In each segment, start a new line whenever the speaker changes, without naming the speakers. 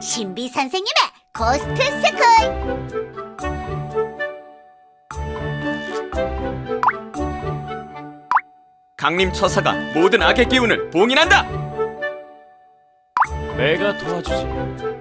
신비 선생님의 고스트 스쿨
강림 처사가 모든 악의 기운을 봉인한다. 내가 도와주지.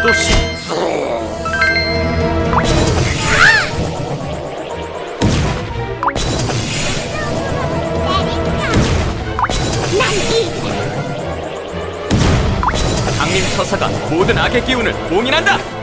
이도시. 강림 처사가 모든 악의 기운을 봉인한다.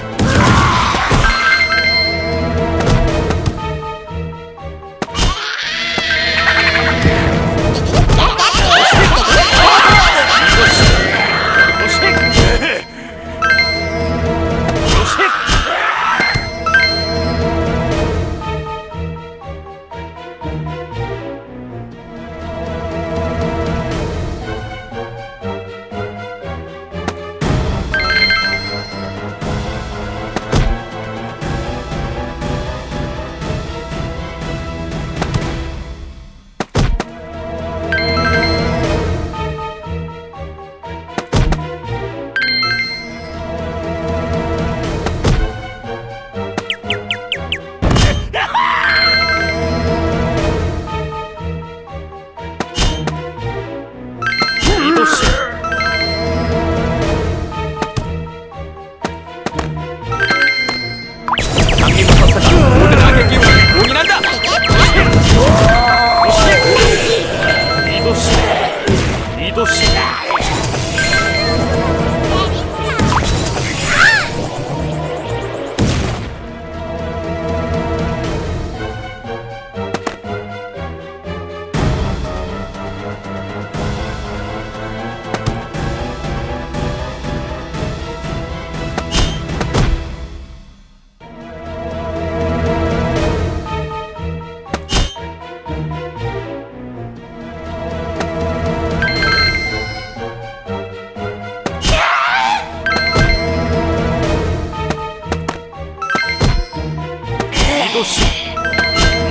도시,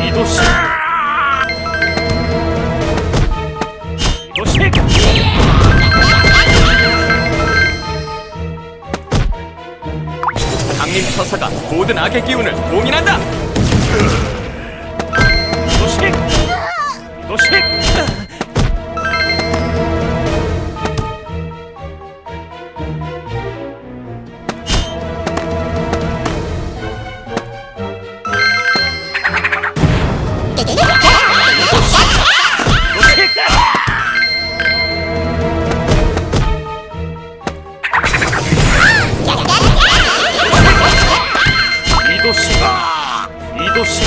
이 도시. 이 도시. 강림 처사가 모든 악의 기운을 봉인한다. 이 도시, 이 도시. 이도시, 이도시.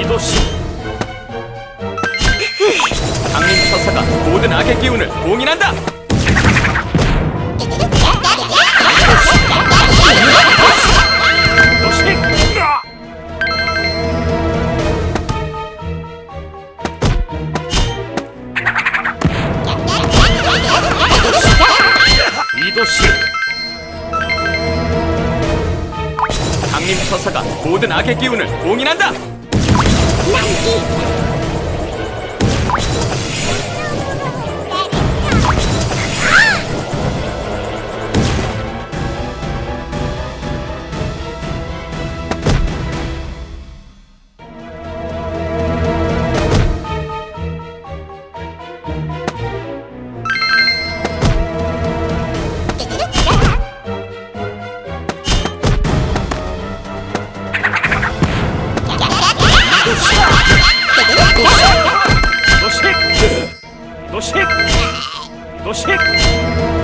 이도시. 강림 처사가 모든 악의 기운을 봉인한다. 이도시. 강림 처사가 모든 악의 기운을 봉인한다.
도식 도식